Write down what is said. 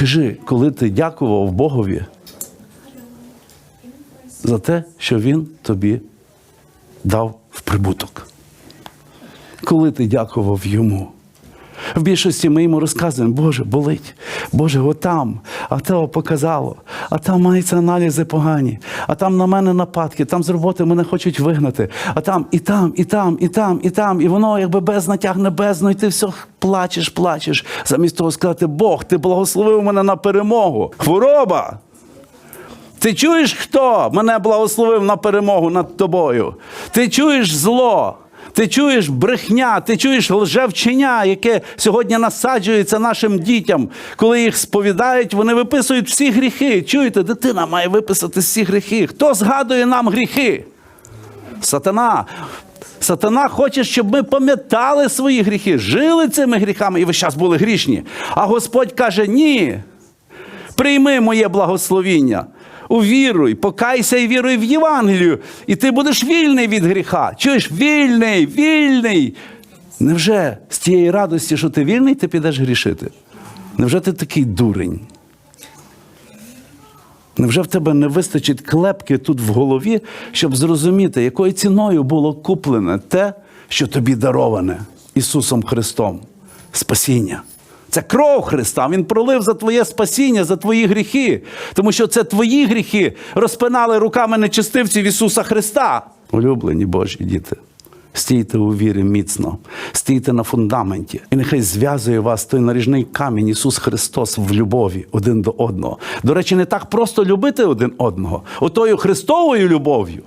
Скажи, коли ти дякував Богові за те, що Він тобі дав в прибуток. Коли ти дякував йому. В більшості ми йому розказуємо, Боже, болить, Боже, отам, а те показало, а там маються аналізи погані, а там на мене нападки, там з роботи мене хочуть вигнати, а там і там, і там, і там, і там, і воно якби бездна тягне бездну, і ти все плачеш, плачеш. Замість того сказати, Бог, ти благословив мене на перемогу. Хвороба! Ти чуєш, хто мене благословив на перемогу над тобою? Ти чуєш зло, ти чуєш брехня, ти чуєш лжевчення, яке сьогодні насаджується нашим дітям. Коли їх сповідають, вони виписують всі гріхи. Чуєте, дитина має виписати всі гріхи. Хто згадує нам гріхи? Сатана. Сатана хоче, щоб ми пам'ятали свої гріхи, жили цими гріхами і весь час були грішні. А Господь каже: ні. Прийми моє благословіння. Увіруй, покайся і віруй в Євангелію, і ти будеш вільний від гріха. Чуєш, вільний, вільний. Невже з тієї радості, що ти вільний, ти підеш грішити? Невже ти такий дурень? Невже в тебе не вистачить клепки тут в голові, щоб зрозуміти, якою ціною було куплене те, що тобі дароване Ісусом Христом? Спасіння. Це кров Христа. Він пролив за твоє спасіння, за твої гріхи. Тому що це твої гріхи розпинали руками нечистивців Ісуса Христа. Улюблені Божі діти. Стійте у вірі міцно, стійте на фундаменті, і нехай зв'язує вас той наріжний камінь Ісус Христос в любові один до одного. До речі, не так просто любити один одного, отою Христовою любов'ю.